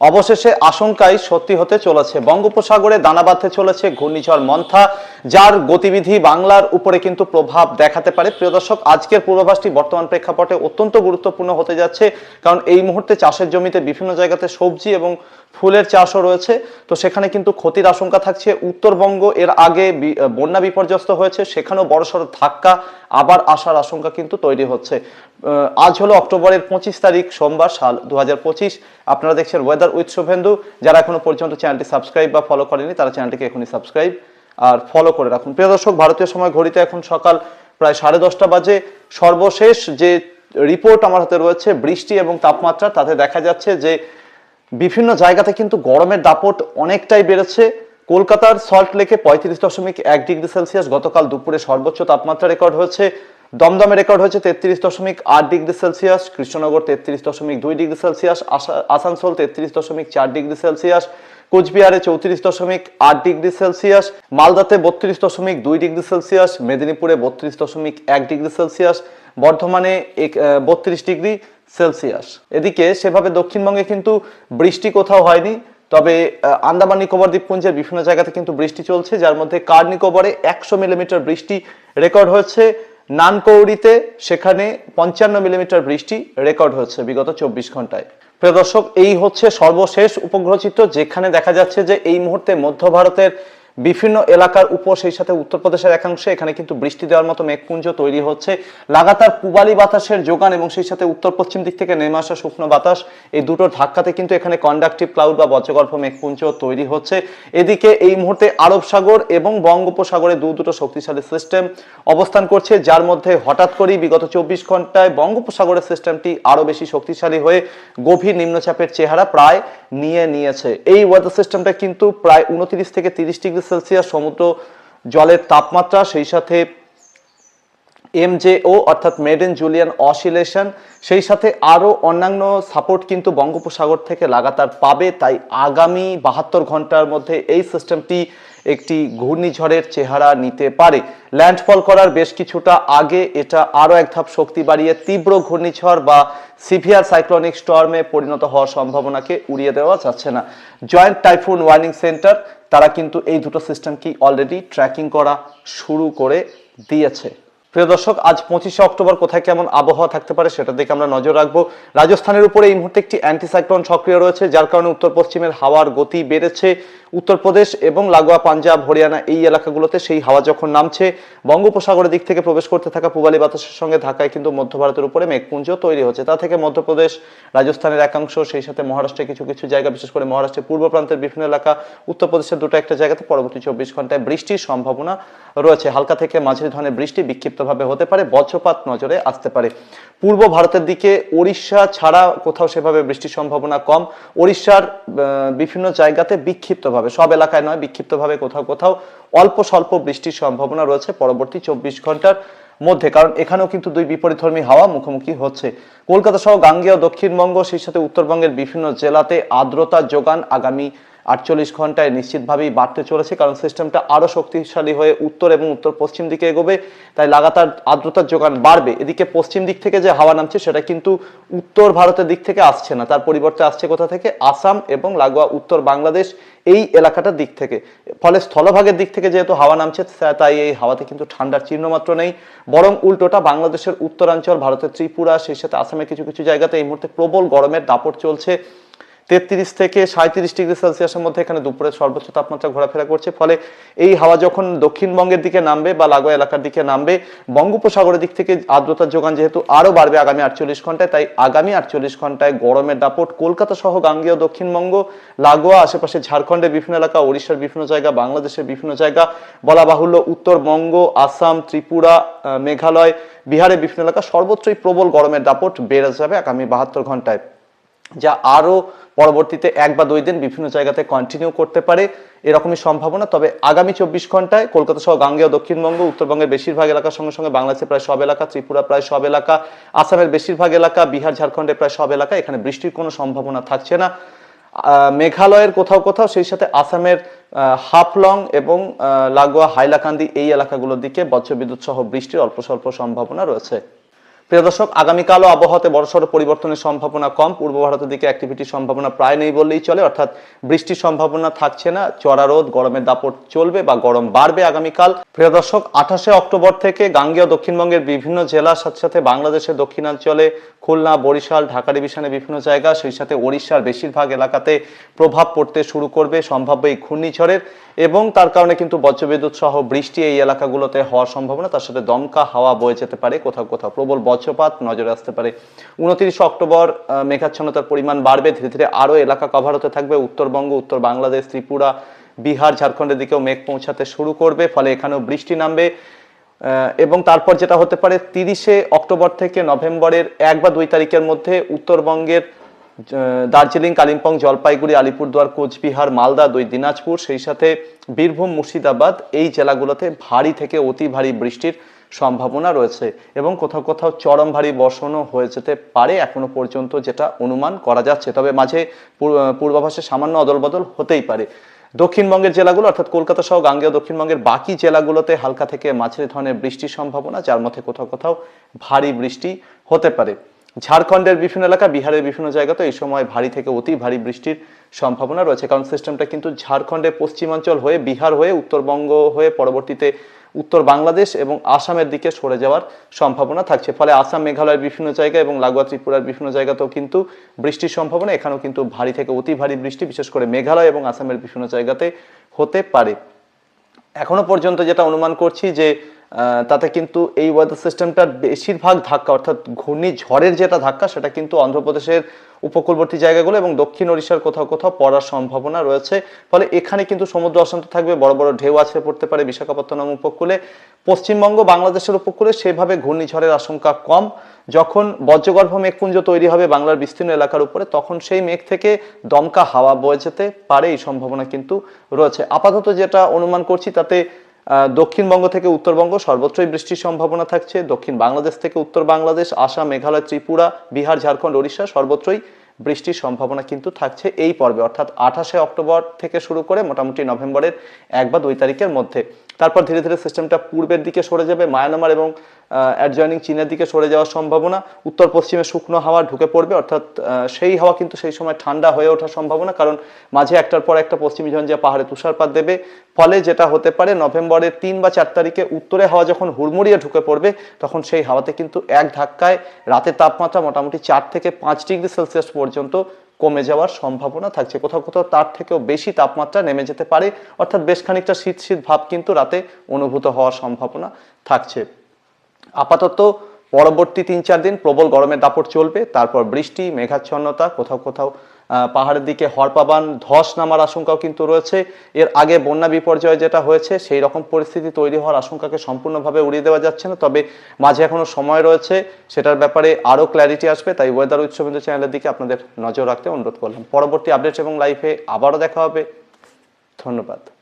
অবশেষে আশঙ্কাই সত্যি হতে চলেছে। বঙ্গোপসাগরে দানা বাঁধতে চলেছে ঘূর্ণিঝড় মন্থা, যার গতিবিধি বাংলার উপরে কিন্তু প্রভাব দেখাতে পারে। প্রিয় দর্শক, আজকের পূর্বাভাসটি বর্তমান প্রেক্ষাপটে অত্যন্ত গুরুত্বপূর্ণ হতে যাচ্ছে, কারণ এই মুহূর্তে চাষের জমিতে বিভিন্ন জায়গাতে সবজি এবং ফুলের চাষও রয়েছে। তো সেখানে কিন্তু ক্ষতির আশঙ্কা থাকছে। উত্তরবঙ্গ এর আগে বন্যা বিপর্যস্ত হয়েছে, সেখানেও বড়সড় ধাক্কা, আবার আসার আশঙ্কা কিন্তু তৈরি হচ্ছে। আজ হলো অক্টোবরের পঁচিশ তারিখ, সোমবার সাল দু হাজার পঁচিশ। আপনারা দেখছেন ওয়েদার উইথ শুভেন্দু যারা এখনও পর্যন্ত চ্যানেলটি সাবস্ক্রাইব বা ফলো করেনি তারা চ্যানেলটিকে এখনই সাবস্ক্রাইব আর ফলো করে রাখুন। প্রিয় দর্শক, ভারতীয় সময় ঘড়িতে এখন সকাল প্রায় সাড়ে দশটা বাজে। সর্বশেষ যে রিপোর্ট আমার হাতে রয়েছে, বৃষ্টি এবং তাপমাত্রা, তাতে দেখা যাচ্ছে যে বিভিন্ন জায়গাতে কিন্তু গরমের দাপট অনেকটাই বেড়েছে। কলকাতার সল্ট লেকে পঁয়ত্রিশ দশমিক এক ডিগ্রি সেলসিয়াস গতকাল দুপুরে সর্বোচ্চ তাপমাত্রা রেকর্ড হয়েছে। দমদমে রেকর্ড হয়েছে তেত্রিশ দশমিক আট ডিগ্রি সেলসিয়াস, কৃষ্ণনগর তেত্রিশ দশমিক দুই ডিগ্রি সেলসিয়াস আসা- আসানসোল তেত্রিশ দশমিক চার ডিগ্রি সেলসিয়াস, কোচবিহারে চৌত্রিশ দশমিক আট ডিগ্রি সেলসিয়াস, মালদাতে বত্রিশ দশমিক দুই ডিগ্রি সেলসিয়াস, মেদিনীপুরে বত্রিশ দশমিক এক ডিগ্রি সেলসিয়াস, বর্ধমানে বত্রিশ ডিগ্রি সেলসিয়াস। এদিকে সেভাবে দক্ষিণবঙ্গে কিন্তু বৃষ্টি কোথাও হয়নি, তবে আন্দামান নিকোবর দ্বীপপুঞ্জের বিভিন্ন জায়গাতে কিন্তু বৃষ্টি চলছে, যার মধ্যে কার নিকোবরে একশো মিলিমিটার বৃষ্টি রেকর্ড হয়েছে। নানকৌড়িতে সেখানে পঞ্চান্ন মিলিমিটার বৃষ্টি রেকর্ড হয়েছে বিগত চব্বিশ ঘন্টায়। প্রিয় দর্শক, এই হচ্ছে সর্বশেষ উপগ্রহ চিত্র যেখানে দেখা যাচ্ছে যে এই মুহূর্তে মধ্য ভারতের বিভিন্ন এলাকার উপর, সেই সাথে উত্তরপ্রদেশের একাংশে এখানে কিন্তু বৃষ্টি দেওয়ার মতো মেঘপুঞ্জ তৈরি হচ্ছে। লাগাতার পূবালি বাতাসের যোগান এবং সেই সাথে উত্তর পশ্চিম দিক থেকে নেমে আসা শুকনো বাতাস, এই দুটোর ধাক্কাতে কিন্তু এখানে কন্ডাক্টিভ ক্লাউড বা বজ্রগর্ভ মেঘপুঞ্জ তৈরি হচ্ছে। এদিকে এই মুহূর্তে আরব সাগর এবং বঙ্গোপসাগরে দু দুটো শক্তিশালী সিস্টেম অবস্থান করছে, যার মধ্যে হঠাৎ করেই বিগত চব্বিশ ঘন্টায় বঙ্গোপসাগরের সিস্টেমটি আরও বেশি শক্তিশালী হয়ে গভীর নিম্নচাপের চেহারা প্রায় নিয়ে নিয়েছে। এই ওয়েদার সিস্টেমটা কিন্তু প্রায় উনত্রিশ থেকে তিরিশ ডিগ্রি সেলসিয়াস সমুদ্র জলের তাপমাত্রা, সেই সাথে এমজেও অর্থাৎ মেডেন জুলিয়ান অসিলেশন, সেই সাথে আরও অন্যান্য সাপোর্ট কিন্তু বঙ্গোপসাগর থেকে লাগাতার পাবে। তাই আগামী বাহাত্তর ঘণ্টার মধ্যে এই সিস্টেমটি একটি ঘূর্ণিঝড়ের চেহারা নিতে পারে। ল্যান্ডফল করার বেশ কিছুটা আগে এটা আরও এক ধাপ শক্তি বাড়িয়ে তীব্র ঘূর্ণিঝড় বা সিভিয়ার সাইক্লোনিক স্টর্মে পরিণত হওয়ার সম্ভাবনাকে উড়িয়ে দেওয়া যাচ্ছে না। জয়েন্ট টাইফুন ওয়ার্নিং সেন্টার, তারা কিন্তু এই দুটো সিস্টেমকেই অলরেডি ট্র্যাকিং করা শুরু করে দিয়েছে। প্রিয় দর্শক, আজ পঁচিশে অক্টোবর কোথায় কেমন আবহাওয়া থাকতে পারে সেটা দিকে আমরা নজর রাখব। রাজস্থানের উপরে এই মুহূর্তে একটি অ্যান্টিসাইক্লোন সক্রিয় রয়েছে, যার কারণে উত্তর পশ্চিমের হাওয়ার গতি বেড়েছে। উত্তরপ্রদেশ এবং লাগোয়া পাঞ্জাব, হরিয়ানা এই এলাকাগুলোতে সেই হাওয়া যখন নামছে, বঙ্গোপসাগরের দিক থেকে প্রবেশ করতে থাকা পূবালী বাতাসের সঙ্গে ঢাকায় কিন্তু মধ্য ভারতের উপরে মেঘপুঞ্জ তৈরি হচ্ছে। তা থেকে মধ্যপ্রদেশ, রাজস্থানের একাংশ, সেই সাথে মহারাষ্ট্রের কিছু কিছু জায়গা, বিশেষ করে মহারাষ্ট্রের পূর্ব প্রান্তের বিভিন্ন এলাকা, উত্তরপ্রদেশের দুটো একটা জায়গাতে পরবর্তী চব্বিশ ঘন্টায় বৃষ্টির সম্ভাবনা রয়েছে। হালকা থেকে মাঝারি ধরনের বৃষ্টি বিক্ষিপ্তভাবে হতে পারে, বজ্রপাত নজরে আসতে পারে। পূর্ব ভারতের দিকে ওড়িশা ছাড়া কোথাও সেভাবে বৃষ্টির সম্ভাবনা কম। ওড়িশার বিভিন্ন জায়গাতে বিক্ষিপ্তভাবে, সব এলাকায় নয়, বিক্ষিপ্তভাবে কোথাও কোথাও অল্প স্বল্প বৃষ্টির সম্ভাবনা রয়েছে পরবর্তী চব্বিশ ঘণ্টার মধ্যে। কারণ এখানেও কিন্তু দুই বিপরীতধর্মী হাওয়া মুখোমুখি হচ্ছে। কলকাতা সহ গাঙ্গেয় দক্ষিণবঙ্গ, সেই সাথে উত্তরবঙ্গের বিভিন্ন জেলাতে আর্দ্রতার যোগান আগামী আটচল্লিশ ঘন্টায় নিশ্চিতভাবেই বাড়তে চলেছে, কারণ সিস্টেমটা আরও শক্তিশালী হয়ে উত্তর এবং উত্তর পশ্চিম দিকে এগোবে, তাই লাগাতার আর্দ্রতার যোগান বাড়বে। এদিকে পশ্চিম দিক থেকে যে হাওয়া নামছে, সেটা কিন্তু উত্তর ভারতের দিক থেকে আসছে না, তার পরিবর্তে আসছে কোথা থেকে? আসাম এবং লাগোয়া উত্তর বাংলাদেশ এই এলাকাটার দিক থেকে। ফলে স্থলভাগের দিক থেকে যেহেতু হাওয়া নামছে তাই এই হাওয়াতে কিন্তু ঠান্ডার চিহ্ন মাত্র নেই, বরং উল্টোটা বাংলাদেশের উত্তরাঞ্চল, ভারতের ত্রিপুরা, সেই সাথে আসামের কিছু কিছু জায়গাতে এই মুহূর্তে প্রবল গরমের দাপট চলছে। তেত্রিশ থেকে সাঁত্রিশ ডিগ্রি সেলসিয়াসের মধ্যে এখানে দুপুরের সর্বোচ্চ তাপমাত্রা ঘোরাফেরা করছে। ফলে এই হাওয়া যখন দক্ষিণবঙ্গের দিকে নামবে বা লাগোয়া এলাকার দিকে নামবে, বঙ্গোপসাগরের দিক থেকে আর্দ্রতার যোগান যেহেতু আরও বাড়বে আগামী আটচল্লিশ ঘন্টায়, তাই আগামী আটচল্লিশ ঘন্টায় গরমের দাপট কলকাতা সহ গাঙ্গেয় দক্ষিণবঙ্গ, লাগোয়া আশেপাশে ঝাড়খণ্ডের বিভিন্ন এলাকা, ওড়িশার বিভিন্ন জায়গা, বাংলাদেশের বিভিন্ন জায়গা, বলা বাহুল্য উত্তরবঙ্গ, আসাম, ত্রিপুরা মেঘালয়, বিহারের বিভিন্ন এলাকা সর্বত্রই প্রবল গরমের দাপট বেড়ে যাবে আগামী বাহাত্তর ঘন্টায়। যা আরও পরবর্তীতে এক বা দুই দিন বিভিন্ন জায়গাতে কন্টিনিউ করতে পারে, এরকমই সম্ভাবনা। তবে আগামী চব্বিশ ঘন্টায় কলকাতা সহ গাঙ্গেয় দক্ষিণবঙ্গ, উত্তরবঙ্গের বেশিরভাগ এলাকার সঙ্গে সঙ্গে, বাংলাদেশের প্রায় সব এলাকা, ত্রিপুরা প্রায় সব এলাকা, আসামের বেশিরভাগ এলাকা, বিহার, ঝাড়খণ্ডের প্রায় সব এলাকা, এখানে বৃষ্টির কোনো সম্ভাবনা থাকছে না। মেঘালয়ের কোথাও কোথাও সেই সাথে আসামের হাফলং এবং লাগোয়া হাইলাকান্দি এই এলাকাগুলোর দিকে বজ্রবিদ্যুৎ সহ বৃষ্টির অল্প স্বল্প সম্ভাবনা রয়েছে। প্রিয় দর্শক আগামীকালও আবহাওয়াতে বড়সড় পরিবর্তনের সম্ভাবনা কম। পূর্ব ভারতের দিকে অ্যাক্টিভিটির সম্ভাবনা প্রায় নেই বললেই চলে। অর্থাৎ বৃষ্টির সম্ভাবনা থাকছে না। চড়া রোদ, গরমের দাপট চলবে বা গরম বাড়বে আগামীকাল। প্রিয় দর্শক, আঠাশে অক্টোবর থেকে গাঙ্গেয় দক্ষিণবঙ্গের বিভিন্ন জেলার সাথে সাথে বাংলাদেশের দক্ষিণাঞ্চলে খুলনা, বরিশাল, ঢাকা ডিভিশনের বিভিন্ন জায়গা, সেই সাথে ওড়িশার বেশিরভাগ এলাকাতে প্রভাব পড়তে শুরু করবে সম্ভাব্য এই ঘূর্ণিঝড়ের। এবং তার কারণে কিন্তু বজ্রবিদ্যুৎ সহ বৃষ্টি এই এলাকাগুলোতে হওয়ার সম্ভাবনা। তার সাথে দমকা হাওয়া বয়ে যেতে পারে, কোথাও কোথাও প্রবল বজ্রপাত নজরে আসতে পারে। উনত্রিশে অক্টোবর মেঘাচ্ছন্নতার পরিমাণ বাড়বে। ধীরে ধীরে আরও এলাকা কভার হতে থাকবে। উত্তরবঙ্গ, উত্তর বাংলাদেশ, ত্রিপুরা, বিহার, ঝাড়খণ্ডের দিকেও মেঘ পৌঁছাতে শুরু করবে। ফলে এখানেও বৃষ্টি নামবে। এবং তারপর যেটা হতে পারে তিরিশে অক্টোবর থেকে নভেম্বরের এক বা দুই তারিখের মধ্যে উত্তরবঙ্গের দার্জিলিং, কালিম্পং, জলপাইগুড়ি, আলিপুরদুয়ার, কোচবিহার, মালদা, দুই দিনাজপুর, সেই সাথে বীরভূম, মুর্শিদাবাদ এই জেলাগুলোতে ভারী থেকে অতি ভারী বৃষ্টির সম্ভাবনা রয়েছে এবং কোথাও কোথাও চরম ভারী বর্ষণও হয়ে যেতে পারে এখনও পর্যন্ত যেটা অনুমান করা যাচ্ছে। তবে মাঝে পূর্বাভাসে সামান্য অদলবদল হতেই পারে। দক্ষিণবঙ্গের জেলাগুলো, অর্থাৎ কলকাতা সহ গাঙ্গেয় দক্ষিণবঙ্গের বাকি জেলাগুলোতে হালকা থেকে মাঝারি ধরনের বৃষ্টির সম্ভাবনা, যার মধ্যে কোথাও কোথাও ভারী বৃষ্টি হতে পারে। ঝাড়খণ্ডের বিভিন্ন এলাকা, বিহারের বিভিন্ন জায়গাতে এই সময় ভারী থেকে অতি ভারী বৃষ্টির সম্ভাবনা রয়েছে। কারণ সিস্টেমটা কিন্তু ঝাড়খণ্ডের পশ্চিমাঞ্চল হয়ে বিহার হয়ে উত্তরবঙ্গ হয়ে পরবর্তীতে উত্তর বাংলাদেশ এবং আসামের দিকে সরে যাওয়ার সম্ভাবনা থাকছে। ফলে আসাম, মেঘালয়ের বিভিন্ন জায়গা এবং লাগোয়া ত্রিপুরার বিভিন্ন জায়গাতেও কিন্তু বৃষ্টির সম্ভাবনা। এখানেও কিন্তু ভারী থেকে অতি ভারী বৃষ্টি, বিশেষ করে মেঘালয় এবং আসামের বিভিন্ন জায়গাতে হতে পারে। এখনও পর্যন্ত যেটা অনুমান করছি যে তাতে কিন্তু এই ওয়েদার সিস্টেমটার বেশিরভাগ ধাক্কা, অর্থাৎ ঘূর্ণিঝড়ের যেটা ধাক্কা, সেটা কিন্তু অন্ধ্রপ্রদেশের উপকূলবর্তী জায়গাগুলো এবং দক্ষিণ ওড়িশার কোথাও কোথাও পড়ার সম্ভাবনা রয়েছে। ফলে এখানে কিন্তু সমুদ্র অশান্ত থাকবে, বড় বড় ঢেউ আছড়ে পড়তে পারে বিশাখাপত্তনম উপকূলে। পশ্চিমবঙ্গ বাংলাদেশের উপকূলে সেভাবে ঘূর্ণিঝড়ের আশঙ্কা কম। যখন বজ্রগর্ভ মেঘপুঞ্জ তৈরি হবে বাংলার বিস্তীর্ণ এলাকার উপরে, তখন সেই মেঘ থেকে দমকা হাওয়া বয়ে যেতে পারে, এই সম্ভাবনা কিন্তু রয়েছে। আপাতত যেটা অনুমান করছি, তাতে দক্ষিণবঙ্গ থেকে উত্তরবঙ্গ, সর্বত্রই বৃষ্টির সম্ভাবনা থাকছে। দক্ষিণ বাংলাদেশ থেকে উত্তর বাংলাদেশ, আসাম, মেঘালয়, ত্রিপুরা, বিহার, ঝাড়খণ্ড, ওড়িশা, সর্বত্রই বৃষ্টির সম্ভাবনা কিন্তু থাকছে এই পর্বে। অর্থাৎ আঠাশে অক্টোবর থেকে শুরু করে মোটামুটি নভেম্বরের এক বা দুই তারিখের মধ্যে। তারপর ধীরে ধীরে সিস্টেমটা পূর্বের দিকে সরে যাবে, মায়ানমার এবং অ্যাডজয়নিং চীনের দিকে সরে যাওয়ার সম্ভাবনা। উত্তর পশ্চিমে শুকনো হাওয়া ঢুকে পড়বে, অর্থাৎ সেই হাওয়া কিন্তু সেই সময় ঠান্ডা হয়ে ওঠার সম্ভাবনা, কারণ মাঝে একটার পর একটা পশ্চিমী ঝঞ্ঝা পাহাড়ে তুষারপাত দেবে। ফলে যেটা হতে পারে, নভেম্বরের তিন বা চার তারিখে উত্তরে হাওয়া যখন হুড়মুড়িয়ে ঢুকে পড়বে, তখন সেই হাওয়াতে কিন্তু এক ধাক্কায় রাতের তাপমাত্রা মোটামুটি চার থেকে পাঁচ ডিগ্রি সেলসিয়াস পর্যন্ত কমে যাওয়ার সম্ভাবনা থাকছে। কোথাও কোথাও তার থেকেও বেশি তাপমাত্রা নেমে যেতে পারে। অর্থাৎ বেশ খানিকটা শীত শীত ভাব কিন্তু রাতে অনুভূত হওয়ার সম্ভাবনা থাকছে। আপাতত পরবর্তী তিন চার দিন প্রবল গরমের দাপট চলবে। তারপর বৃষ্টি, মেঘাচ্ছন্নতা, কোথাও কোথাও পাহাড়ের দিকে হরপাবান, ধস নামার আশঙ্কাও কিন্তু রয়েছে। এর আগে বন্যা বিপর্যয় যেটা হয়েছে, সেই রকম পরিস্থিতি তৈরি হওয়ার আশঙ্কাকে সম্পূর্ণভাবে উড়িয়ে দেওয়া যাচ্ছে না, তবে মাঝে এখনও সময় রয়েছে। সেটার ব্যাপারে আরও ক্ল্যারিটি আসবে, তাই ওয়েদার উৎসবিন্দু চ্যানেলের দিকে আপনাদের নজর রাখতে অনুরোধ করলাম। পরবর্তী আপডেট এবং লাইফে আবারও দেখা হবে। ধন্যবাদ।